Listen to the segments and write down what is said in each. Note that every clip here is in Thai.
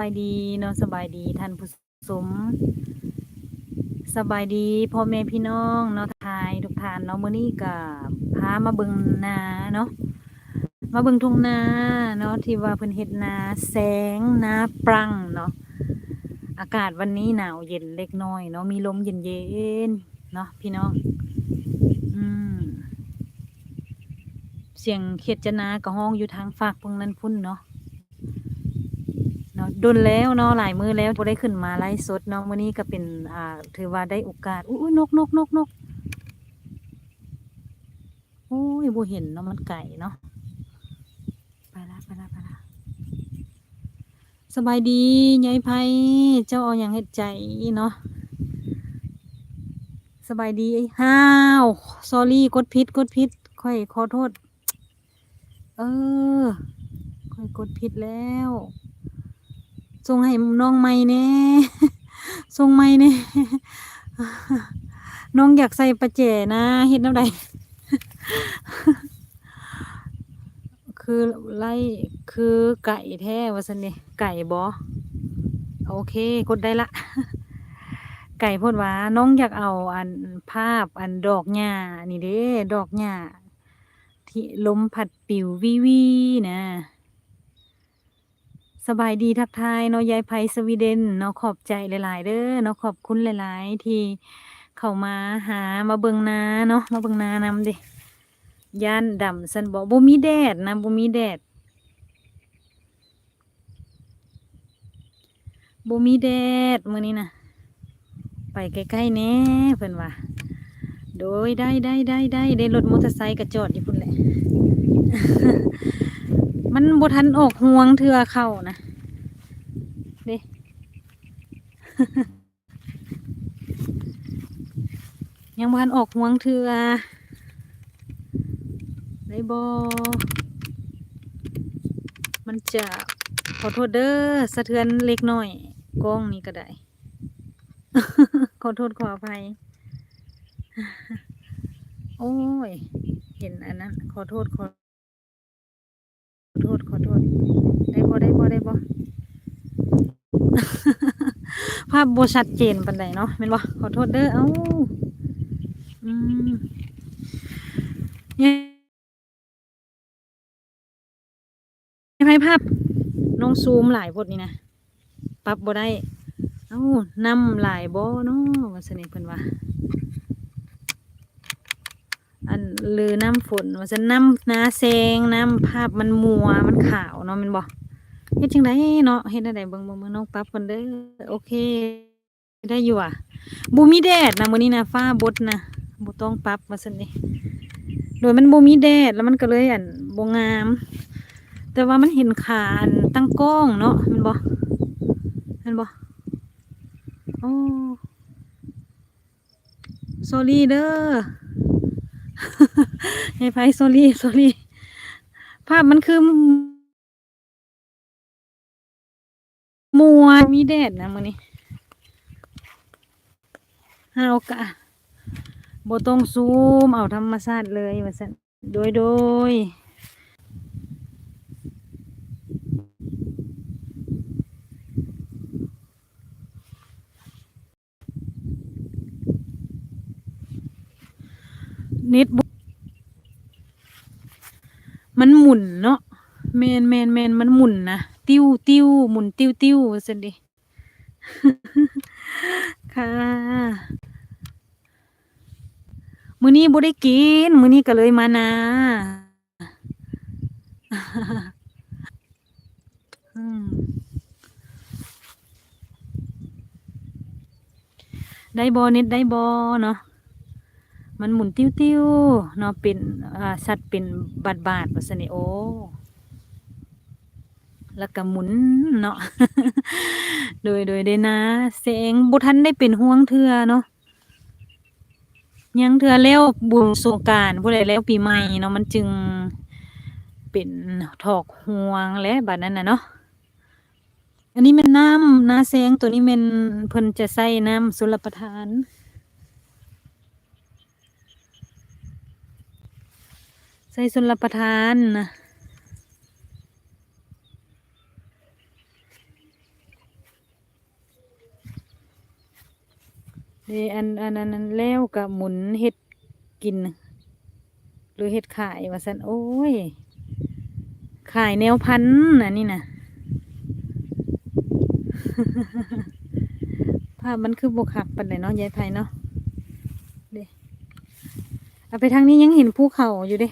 บายดีเนาะสบายดีท่านผู้ชมสบายดีพ่อแม่พี่น้องเนาะทายทุกท่านเนาะมื้อนี้ก็พามาเบิ่งนาเนาะมาเบิ่งทุ่งนาเนาะที่ว่าเพิ่นเฮ็ดนาแสงนาปรังเนาะอากาศวันนี้หนาวเย็นเล็กน้อยเนาะมีลมเย็นๆเนาะพี่น้องอืมเสียงเขียดจนาก็ห้องอยู่ทางฝากพวกนั้นพุ่นเนาะ นาะดนแล้วเนาะหลายมือแล้วบ่ได้ขึ้นมาไลฟ์สดเนาะมื้อนี้ก็เป็นอ่าถือว่าได้โอกาสอุ้ยนกนกนกนกโอ้ยบ่เห็นเนาะมันไก่เนาะไปละไปละไปละสบายดียายไพเจ้าเอาหยังเฮ็ดใจเนาะสบายดีฮ้าวซอรี่กดผิดกดผิดค่อยขอโทษ เออ ค่อยกดผิดแล้ว ส่งให้น้องไม่แน่ส่งไม่แน่น้องอยากใส่ประแจนะเฮ็ดน้ำใดคือไล่คือไก่แท้ว่าสันนี่ไก่บอโอเคกดได้ละ ไก่พูดว่าน้องอยากเอาอันภาพอันดอกหญ้านี่เด้ดอกหญ้าที่ล้มพัดปิววิวีนะ สบายดีทักทายเนาะยายไพสวีเดนเนาะขอบใจหลาย ๆ เด้อเนาะขอบคุณหลาย ๆ ที่เข้ามาหามาเบิงนาเนาะมาเบิงนานำเดิย่านดำสันบอกบ่มีแดดนะบ่มีแดดบ่มีแดดมื้อนี้นะไปใกล้ๆแน่เพิ่นว่า โดยได้ได้ได้ได้ได้รถมอเตอร์ไซค์ก็จอดอยู่พุ่นแหละ มันบทันออกห่วงเทือเข้านะเด้ยังบทันออกห่วงเทือได้บ่มันจะขอโทษเด้อสะเทือนเล็กน้อยกล้องนี้ก็ได้ ขอโทษขออภัย โอ้ย เห็นอันนั้น ขอโทษขอโทษ ได้ บ่ได้บ่ได้บ่ภาพบ่ชัดเจนปานใดเนาะแม่นบ่ขอโทษเด้อเอ้าอืมยังไงภาพน้องซูมหลายพดนี่นะปรับบ่ได้เอ้านำหลายบ่เนาะว่าซั่นนี่เพิ่นว่าอันลือน้ำฝนว่าจะน้ำนาแซงน้ำภาพมันมัวมันขาวเนาะมันบอก เฮ็ดจังไดเนาะเฮ็ดจังไดเบิ่งเบิ่งเบิ่งน้องปรับกันเด้อโอเค ได้อยู่อะบ่มีแดดนะมื้อนี้นะฟ้าบดนะบ่ต้องปรับว่าซั่นนี่โดยมันบ่มีแดดแล้วมันก็เลยอันบ่งาม แต่ว่ามันเห็นขาอันตั้งกล้องเนาะมันบ่มันบ่โอ้ sorry เด้อให้ไพโซลี่โซลี่ภาพมันคือ มัวมีแดดนะมื้อนี้เฮากะบ่ต้องซูมเอาธรรมชาติเลยว่าซั่นโดยโดยน็ตบ่มันหมุนเนาะ แมนแมนแมนมันหมุนนะติ้วติ้วหมุนติ้วติ้วว่าซั่นดิค่ะมื้อนี้บ่ได้กินมื้อนี้ก็เลยมานาอืมได้บอเน็ตได้บอเนาะมันหมุนติ้วติ้วๆเนาะเป็นอ่าสัตว์เป็นบาดบาดๆว่าซั่นนี่โอ้ แล้วก็หมุนเนาะโดยโดยได้นะแสงบ่ทันได้เป็นห่วงเทือเนาะยังเทือแล้วบุญสงกรานต์บ่ได้แล้วปีใหม่เนาะมันจึงเป็นถอกห่วงและบัดนั้นน่ะเนาะอันนี้ม่นน้ำนาแสงตัวนี้ม่นเพิ่นจะใส่น้ำชลประทานใส่ชลประทานนะ เดอั นอันอันนั้นแล้วก็หมุนเฮ็ดกิน หรือเฮ็ดขายว่าซั่นโอ้ย ขายแนวพันธุ์อันนี้น่ะภาพมันคือบ่คักปานใดเนาะยายไผเนาะเด้เอาไปทางนี้ยังเห็นภูเขาอยู่เด้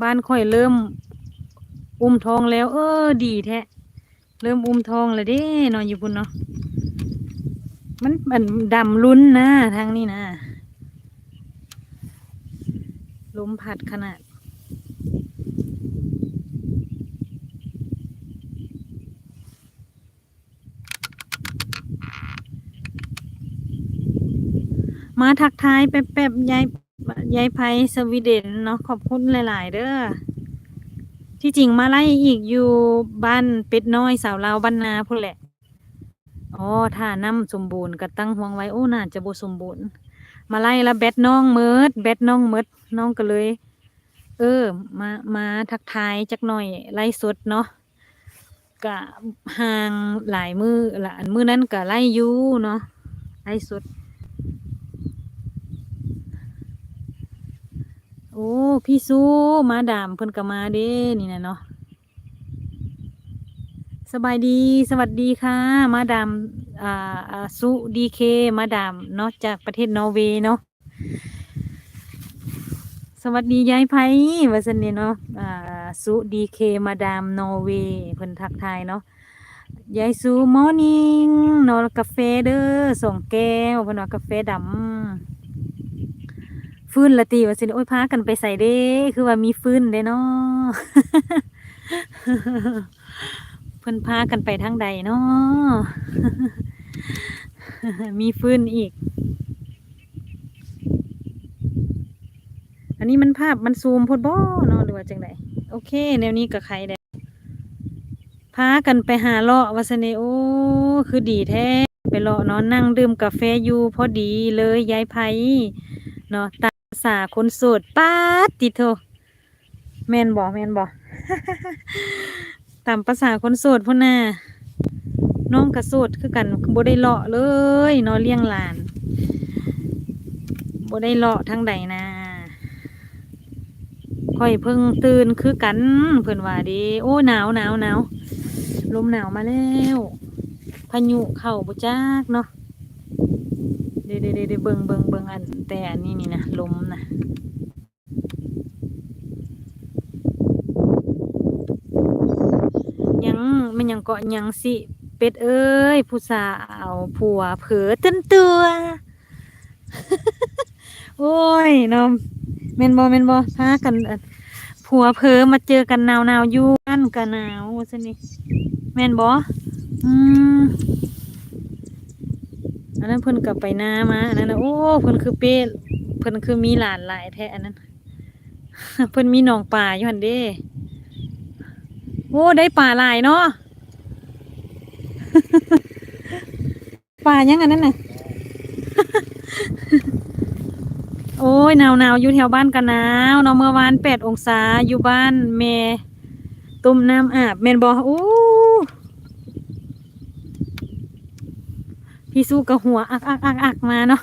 บ้านค่อยเริ่ม อุ้มทองแล้ว เออ ดีแท้เริ่มอุ้มทองแล้วเด้นาะอยู่พุ่นเนาะ มันมันดำลุ้นนะทางนี้นะลมพัดขนาด มาทักทายแป๊บๆยายยายไพสวีเดนเนาะขอบคุณหลาย ๆ เด้อที่จริงมาไล่อีกอยู่บ้านเป็ดน้อยสาวลาบ้านนาพุ่นแหละ อ๋อถ้าน้ำสมบูรณ์ก็ตั้งห่วงไว้โอ้น่าจะบ่สมบูรณ์ มาไล่ละแบดน้องเมิดแบดน้องเมิดน้องก็เลย เออ มามาทักทายจักหน่อยไล่สดเนาะกะห่างหลายมือละมือนั้นก็ไล่อยู่เนาะไล่สดโอ้พี่สู้มาดามเพิ่นก็มาเด้นี่นะเนาะ สบายดีสวัสดีค่ะ มาดามอ่าสุดีเคมาดามเนาะจากประเทศนอร์เวย์เนาะสวัสดียายไพว่าสันเนี่เนาะอ่าสุดีเคมาดามนอร์เวย์เพิ่นทักทายเนาะยายสุมอร์นิ่งนาะกาแฟเด้อสองแก้วเพิ่นว่ากาแฟดำฟื้นละตีว่าสิโอ้ยพากันไปใส่เด้ คือว่ามีฟื้นเด้เนาะ เพิ่นพากันไปทางใดเนาะมีฟื้นอีก อันนี้มันภาพมันซูมพดบ่เนาะหรือว่าจังไดโอเค แนวนี้ก็ใครได้พากันไปหาเลาะวาซะนี่โอ้คือดีแท้ ไปเลาะเนาะนั่งดื่มกาแฟอยู่พอดีเลยยายไผเนาะตามภาคนโสดป๊าติโทแมนบ่แมนบ่ ตามภาษาคนโสดพุ่นน่ะน้องก็โสดคือกันบ่ได้เลาะเลยนาะเลี้ยงหลานบ่ได้เลาะทางใดนะค่อยเพิ่งตื่นคือกันเพิ่นว่าดิโอ้หนาวหนาวหนาวลมหนาวมาแล้วพายุเข้าบ่จักเนาะเดี๋ยวเดี๋ยวเดี๋ยวเบิ่งเบิ่งเบิ่งอันแต่อันนี้นี่นะลมนะยัง มันยังเกาะยังสิ เป็ดเอ้ย ผู้สาวผัวเผลอตื่นตัวโอ้ยเนาะแม่นบ่แม่นบ่พากันผัวเผลอมาเจอกันหนาวๆอยู่บ้านก็หนาวว่าซั่นนี่แม่นบ่อืมอันนั้นเพิ่นก็ไปนามาอันนั้นนะโอ้เพิ่นคือเป็ดเพิ่นคือมีหลานหลายแท้อันนั้น เพิ่นมีหนองป่าอยู่หันเด้โอ้ได้ป่าหลายเนาะ ป่ายังอันนั้นน่ะ โอ้ยหนาวหนาวอยู่แถวบ้านกันหนาวเนาะเมื่อวานแปดองศาอยู่บ้านเมต้มน้ำอาบเมนบอโอ้พี่สู้กับหัวอักอักอักอักมาเนาะ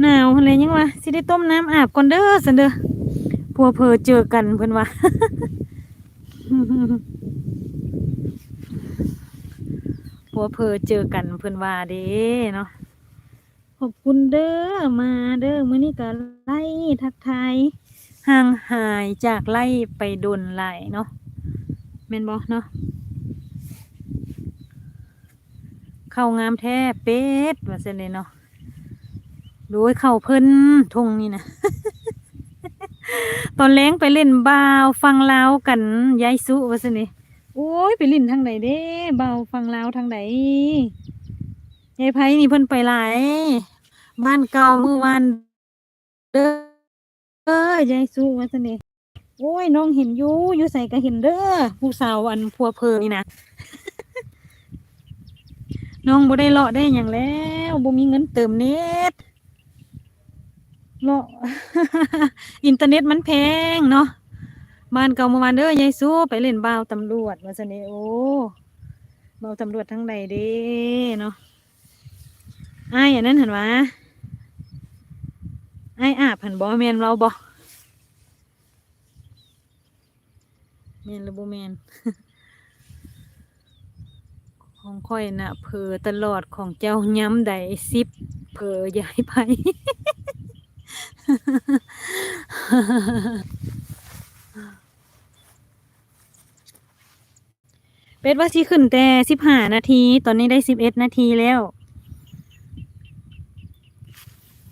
หนาวอะไรยังวะสิได้ต้มน้ำอาบก่อนเด้อสันเด้อพัวเพอเจอกันเพิ่อนว่า พั วเพอเจอกันเพิ่อนว่าเด้เนาะขอบคุณเด้อมาเด้อมื้อนี้ก็ไล่ทักทายห่างหายจากไล่ไปดนไลายเนาะแม่นบ่เนาะเข้างามแท้เป็ดว่าซั่นเลยเนาะโดยเข้าเพิ่นทงนี่นะตอนแรงไปเล่นบาวฟังลาวกันยายสุว่าซั่นนี่ โอ้ยไปเล่นทางไหนเด้ เบาฟังลาวทางไหนยายไผนี่เพิ่นไปหลายบ้านเก่าเมื่อวานเด้อเอ้ยยายสู้ว่าสนนี่โอ้ยน้องเห็นอยู่อยู่ใส่ก็เห็นเด้อผู้สาวอันพัวเพอนี่นะน้องบ่ได้เลาะได้หยังแล้วบ่มีเงินเติมเน็ตเลาะอินเทอร์เน็ตมันแพงเนาะ บ้านเก่าเมื่อวานเด้อยายสู้ไปเล่นบ่าวตำรวจว่าซั่นนี่โอ้เบาตำรวจทั้งใดเด้เนาะไอ้ายอันนั้นเห็นวะอ้อาบหันบ่แมนเราบ่แมนหรือบ่แมนของค่อยน่ะเพอตลอดของเจ้าย้ำใดสิบเพอย้ายไป เป็ดว่าสิขึ้นแต่สิบห้านาที ตอนนี้ได้สิบเอ็ดนาทีแล้ว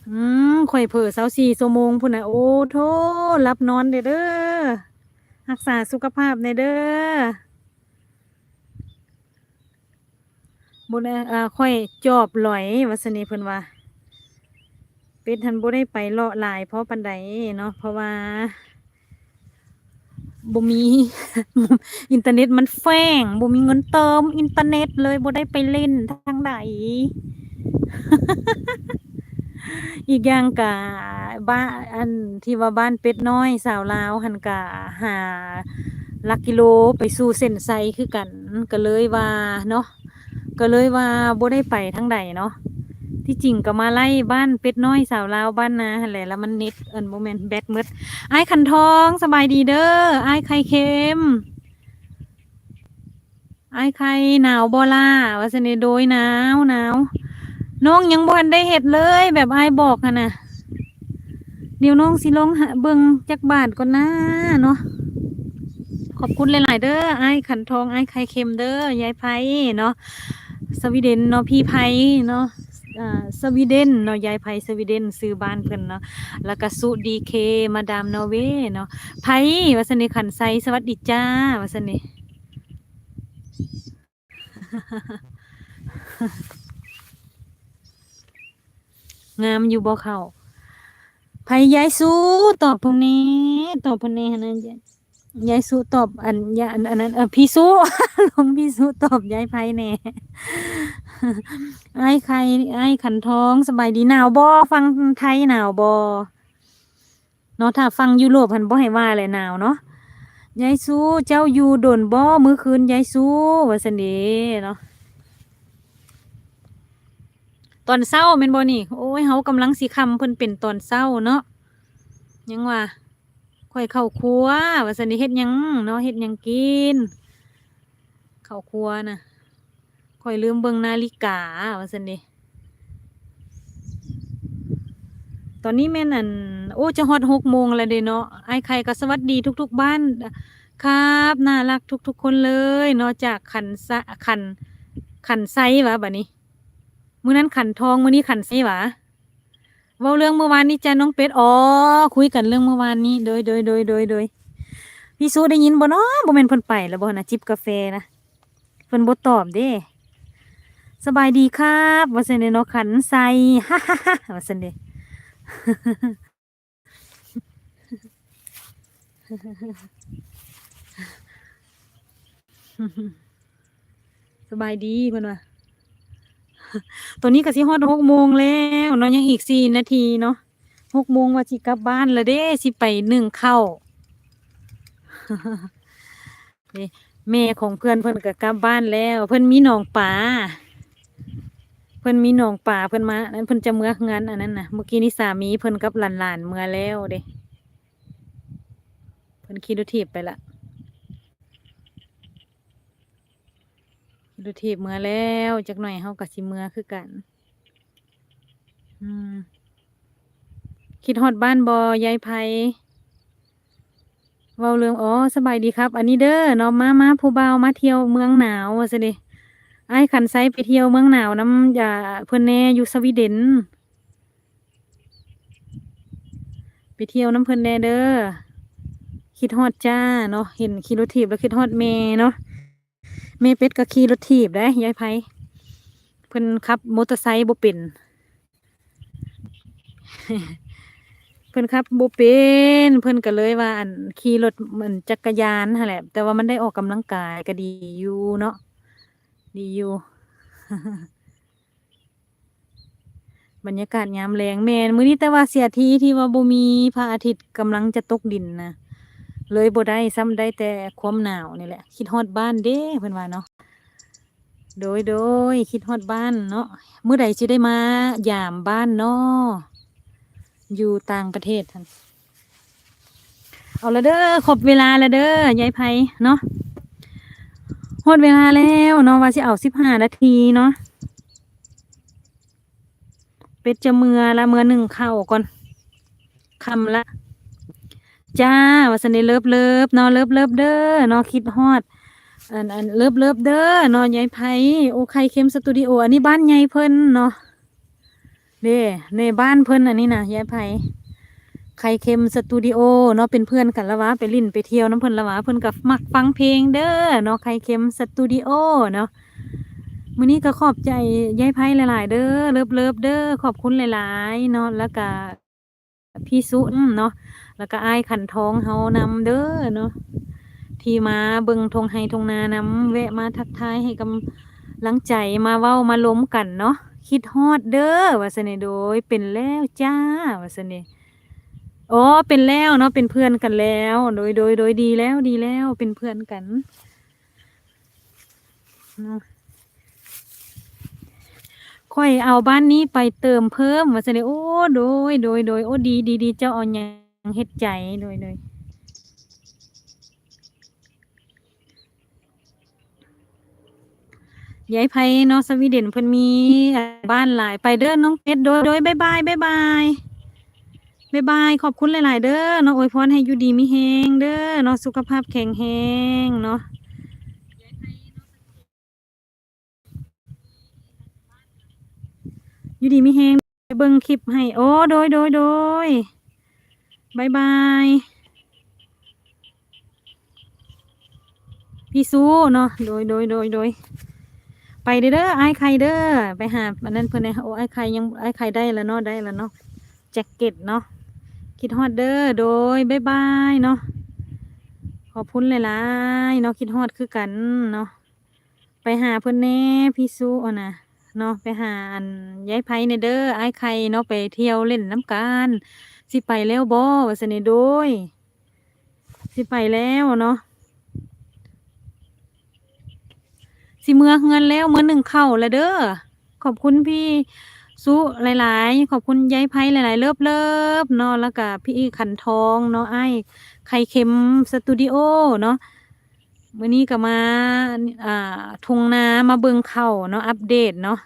อืมข่อยเผลอเสาสี่ชั่วโมงพุ่นนะโอ้โทรับนอนเด้อเด้อรักษาสุขภาพในเด้อบนอ่าข่อยจอบหลอยวัสนีเพิ่นว่า เป็ดทันบ่ได้ไปเลาะลายเพราะปันใดเนาะเพราะว่า บ่มีอินเทอร์เน็ตมันแฟงบ่มีเงินเติมอินเทอร์เน็ตเลยบ่ได้ไปเล่นทางใดอีกอย่างกะบ้านอันที่ว่าบ้านเป็ดน้อยสาวลาวหันกะหาลักกิโลไปสู่เส้นไซคือกัน ก็เลยว่าเนาะก็เลยว่าบ่ได้ไปทางใดเนาะ ที่จริงก็มาไล่บ้านเป็ดน้อยสาวลาวบ้านนาแหละแล้วมันน็ตเอิ้นบ่แม่นแบตหมดไอ้ายคันทองสบายดีเด้อไอ้ไข่เค็มไอ้ไข่หนาวบ่ล่ะว่าซั่นโดยหนาวหนาวน้องยังบ่ทันได้เฮ็ดเลย แบบไอ้บอกหั่นน่ะเดี๋ยวน้องสิลงหาเบิ่งจักบาทก่อนนะเนาะขอบคุณหลาย ๆ เด้อไอ้ขันทองไอ้ไข่เค็มเด้อยายไผเนาะสวีเดนเนาะพี่ไผเนาะ อ่าสวีเดนเนาะยายไผสวีเดนซื้อบ้านเพิ่นเนาะแล้วก็สุดีเคมาดามนอร์เวย์เนาะไผว่าซั่นนี่ขันไซสวัสดีจ้าว่าซั่นนี่ งามอยู่บ่เข้าไผยายสู้ตอบพวกนี้ตอบพวกนี้หั่นนะยายยายสู้ตอบอันยาอันอันนั้นเออพี่สู้ ลงพี่สู้ตอบยายไผแน่ ไอ้ใคร ไอ้ขันท้องสบายดีหนาวบ่ฟังไทยหนาวบ่เนาะถ้าฟังยุโรปหันบ่ให้ว่าแหละหนาวเนาะยายสู้เจ้าอยู่โดนบ่มื้อคืนยายสู้ว่าซั่นเด้เนาะตอนเศร้าแม่นบ่นี่โอ้ยเฮากำลังสิคำเพิ่นเป็นตอนเศร้าเนาะยังว่าค่อยเข้าครัวว่าซั่นนี่เฮ็ดหยังเนาะเฮ็ดหยังกินเข้าครัวน่ะ คอยลืมเบิ่งนาฬิกาว่าซั่นนี่ตอนนี้แม่นั่นโอ้จะฮอด6โมงแล้วเด้เนาะไอ้ายไข่ก็สวัสดีทุก ๆ บ้านครับน่ารักทุก ๆ คนเลยเนาะจากขันสะขันขันไซวะบัดนี้มื้อนั้นขันทองมื้อนี้ขันไสหวะเว้าเรื่องเมื่อวานนี้จ้ะน้องเป็ดอ๋อคุยกันเรื่องเมื่อวานนี้โดยโดยโดยโดยโดยพี่ซูได้ยินบ่เนาะบ่แม่นเพิ่นไปแล้วบ่นะจิบกาแฟนะเพิ่นบ่ตอบเด้ สบายดีครับว่าสันเดเนาะขันใส่ฮ่าฮ่าฮ่าว่าซั่นเดสบายดีเพิ่นว่าตอนนี้ก็สิฮอดหกโมงแล้วเนาะยังอีกสี่นาทีเนาะหกโมงว่าสิกลับบ้านแล้วเด้สิไปหนึ่งเข้านี่แม่ของเพื่อนเพิ่อนก็กลับบ้านแล้ว เพิ่อนมีหนองป่า เพิ่นมีหนองป่าเพิ่นมานั้นเพิ่นจะเมื่องานอันนั้นนะเมื่อกี้นี้สามีเพิ่นกับหลานๆเมื่อแล้วเด้เพิ่นขี่รถถีบไปละขี่รถถีบเมื่อแล้วจักหน่อยเฮาก็สิเมื่อคือกัน อืมคิดฮอดบ้านบอยายไพเว้าเรื่องอ๋อสบายดีครับ อันนี้เด้อเนาะมามาผู้เบามาเที่ยวเมืองหนาวว่าซะด้ไอ้ายขันไซไปเที่ยวเมืองหนาวน้ำอย่าเพิ่อนแน่อยู่สวีเดน ไปเที่ยวน้ำเพิ่อนแน่เด้อคิดฮอดจ้าเนาะเห็นขี่รถถีบแล้วคิดฮอดแม่เนาะแม่เป็ดก็ขี่รถถีบได้ยายไพเพิ่อนขับมอเตอร์ไซค์บ่เป็นเพิ่อนขับบเป็นเพิ่อนก็เลยว่าอันขี่รถเหมือนจักรยานหั่นแหละ แต่ว่ามันได้ออกกำลังกายก็ดีอยู่เนาะ ดีอยู่บรรยากาศยามแลงแมนมื้อนี้แต่ว่าเสียทีที่ว่าบ่มีพระอาทิตย์กำลังจะตกดินนะเลยบ่ได้ซ้ำได้แต่ความหนาวนี่แหละ คิดฮอดบ้านเด้เพิ่นว่าเนาะโดยโดยคิดฮอดบ้านเนาะเมื่อใดจะได้มายามบ้านเนาะอยู่ต่างประเทศท่านเอาละเด้อครบเวลาล้วเด้อยายไพเนาะ หมดเวลาแล้วเนาะว่าสิเอาสิบห้านาทีเนาะเป็ดจะเมือละเมือหนึ่งเข้าก่อนคำละจ้าวันได้เลิฟเลิฟเนาะเลิฟเลิฟเด้อเนาะคิดฮอดอันอันเลิฟเลิฟเด้อเนาะยายไผโอไข่เค็มสตูดิโออันนี้บ้านยายเพิ่นเนาะเด้ในบ้านเพิ่นอันนี้นะยายไผ ไข่เค็มสตูดิโอเนาะเป็นเพื่อนกันละวะไปลิ่นไปเที่ยวน้ำเพิ่นละวะเพิ่นกับมักฟังเพลงเด้อเนาะไข่เค็มสตูดิโอเนาะมื้อนี้ก็ขอบใจยายไผหลาย ๆ เด้อเลิฟเลิฟเด้อขอบคุณหลาย ๆ เนาะแล้วก็พี่สุนเนาะแล้วก็อ้ายขันทองเฮานำเด้อเนาะที่มาเบิ่งทงไฮทงนานำแวะมาทักทายให้กำลังใจมาเว้ามาล้มกันเนาะคิดฮอดเด้อว่าสนโดยเป็นแล้วจ้าว่าสน อ๋อเป็นแล้วเนาะเป็นเพื่อนกันแล้ว โดยโดยโดยดีแล้วดีแล้วเป็นเพื่อนกันค่อยเอาบ้านนี้ไปเติมเพิ่มว่าสนโอ้โดยโดยโดยโอ้ดีดีดีเจ้าเอาหยังเฮ็ดใจโดยโดยยายไพเนาะสวีเดนเพิ่นมีบ้านหลายไปเด้อน้องเป็ดโดยโดยบายบายบายบาย บายบาย ขอบคุณหลาย ๆ เด้อเนาะอวยพรให้อยู่ดีมีแฮงเด้อเนาะสุขภาพแข็งแรงเนาะอยู่ดีมีแฮงเบิ่งคลิปให้ โอ้โดยโดยโดยบายบายพี่ซูเนาะโดยโดยโดยโดยไปเด้อไอ้ายใครเด้อไปหาอันนั้นเพิ่อนเนะโอ้ไอ้ายใครยังไอ้ายใครได้แล้วเนาะได้แล้วเนาะแจ็คเก็ตเนาะ คิดฮอดเด้อโดยบายบายเนาะขอบคุณหลายๆเนาะคิดฮอดคือกันเนาะไปหาเพิ่อนแน่พี่สู้อะนะเนาะไปหาอันยายไผในเด้อไอ้ายใครเนาะไปเที่ยวเล่นน้ำกันสิไปแล้วบ่ว่าสนิโดยสิไปแล้วเนาะสิเมื่อเงินแล้วเมื่อหนึ่งเข้าแล้วเด้อขอบคุณพี่ สุหลาย ๆ ขอบคุณยายไพ่หลาย ๆ เลิฟเลิฟเนาะแล้วก็พี่ขันทองเนาะไอ้ไข่เค็มสตูดิโอเนาะมื่อนี้ก็มาอ่าทุ่งนามาเบิงเข้าเนาะอัปเดตเนาะ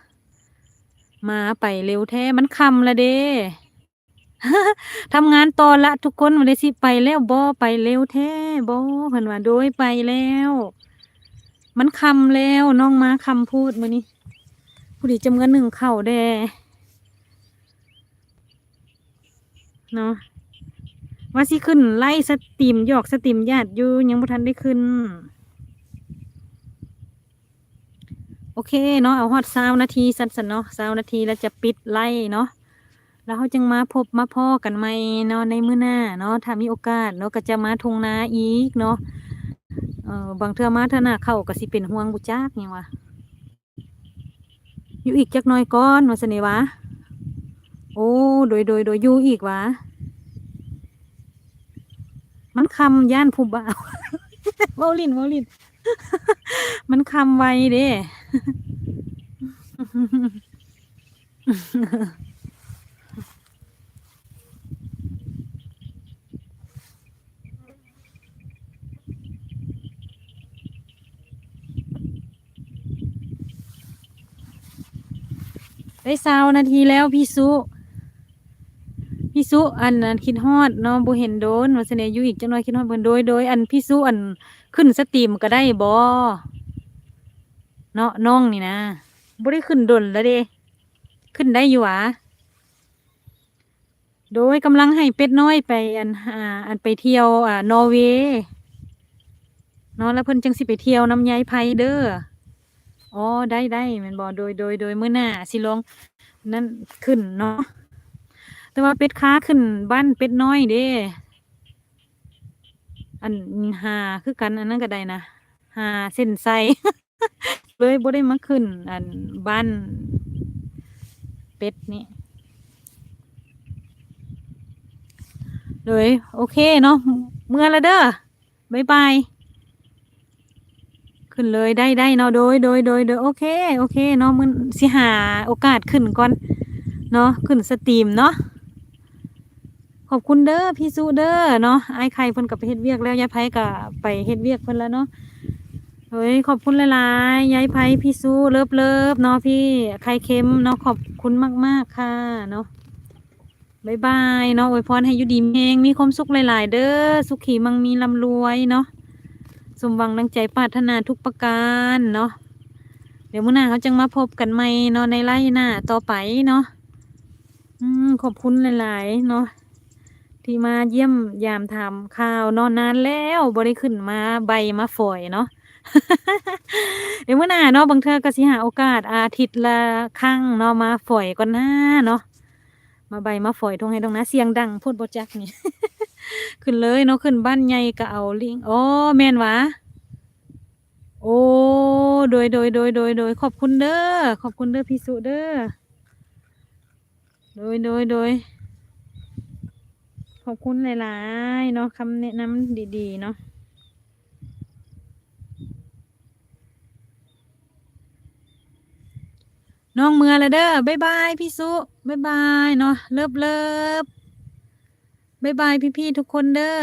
มาไปเร็วแท้มันคำละเด้ทำงานต่อละทุกคนวันนี้สิไปแล้วบ่ไปเร็วแท้บ่เพิ่นว่าโดยไปแล้ว มันคำแล้วน้องมาคำพูดมานี่ผู้ดีจำเงินหนึ่งเข่าแด เนาะว่าสิขึ้นไล่สตรีมหยอกสตรีมญาติอยู่ยังบ่ทันได้ขึ้น โอเคเนาะเอาฮอดซาวนาทีสั้นๆเนาะซาวนาทีแล้วจะปิดไล่เนาะแล้วเขาจึงมาพบมาพ่อกันใหม่เนาะในมื้อหน้าเนาะถ้ามีโอกาสเนาะก็จะมาทงนาอีกเนาะเออบางเทื่อมาเท่าหน้าเข้าก็สิเป็นห่วงบุจักหยังวะอยู่อีกจักน้อยก่อนว่าสนิวะ โอ้ โดยโดยโดยอยู่อีกวะมันคำย่านผู้บ่าวเว้าลินเว้าลิน มันคำไวเด้ได้ซาวนาทีแล้วพี่สุ พี่สุอันนั้นคิดฮอดเนาะบ่เห็นโดนว่าเสน่ห์อยู่อีกจังน้อยคิดฮอดเพิ่นโดยโดย อันพี่สุอันขึ้นสตรีมก็ได้บ่เนาะน้องนี่นะบ่ได้ขึ้นดนแล้วเด้ขึ้นได้อยู่หวะโดยกำลังให้เป็ดน้อยไปอันหาอันไปเที่ยวอ่านอร์เวย์เนาะแล้วเพิ่นจังสิไปเที่ยวน้ำยายไผเด้ออ๋อได้ได้ม่นบ่โดยโดยโดยมื้อหน้าสิลองนั่นขึ้นเนาะ แต่ว่าเป็ดค้าขึ้นบ้านเป็ดน้อยเด้ อันหาคือกัน อันนั้นก็ได้นะหาเส้นไซเลยบ่ได้มาขึ้น อันบ้านเป็ดนี่เลยโอเคเนาะเมื่อละเด้อบ๊ายบายขึ้นเลยได้ได้เนาะโดยโดยโดยโดยโอเคโอเคเนาะมึงสิหาโอกาสขึ้นก่อนเนาะขึ้นสตรีมเนาะ อบคุณเด้อพี่สุเด้อเนาะไอ้ใครเพิ่นกับไปเฮ็ดเวียกแล้วยายไผก็ไปเฮ็ดเวียกเพิ่นแล้วเนาะเฮ้ยขอบคุณหลายๆยายไผพี่สุเลิฟเลิฟเนาะพี่ไข่เค็มเนาะขอบคุณมากๆค่ะเนาะบายบายเนาะอวยพรให้อยู่ดีมีแฮงมีความสุขหลาย ๆ เด้อสุขีมังมีร่ำรวยเนาะสมหวังดังใจปรารถนาทุกประการเนาะเดี๋ยวมื้อหน้าเขาจังมาพบกันใหม่เนาะในไล่หน้าต่อไปเนาะอืมขอบคุณหลาย ๆ เนาะ ที่มาเยี่ยมยามถามข่าวนอนนานแล้วบ่ได้ขึ้นมาใบมาฝอยเนาะเดี๋ยวเมื้อหน้าเนาะบางเทื่อก็สิหาโอกาสอาทิตย์ละครั้งเนาะมาฝอยก่อนหน้าเนาะมาใบมาฝอยตรงให้ตรงนะเสียงดังพูดบ่จักนี่ขึ้นเลยเนาะขึ้นบ้านใหญ่ก็เอาลิงโอ๋อแม่นวะโอ้โดยโดยโดยโดยโดยขอบคุณเด้อขอบคุณเด้อพี่สุเด้อโดยโดยโดย ขอบคุณหลายๆเนาะคำแนะนำดีๆ เนาะน้องเมือแล้วเด้อบ๊ายบายพี่สุบ๊ายบายเนาะเลิฟเลิฟบ๊ายบายพี่ๆทุกคนเด้อ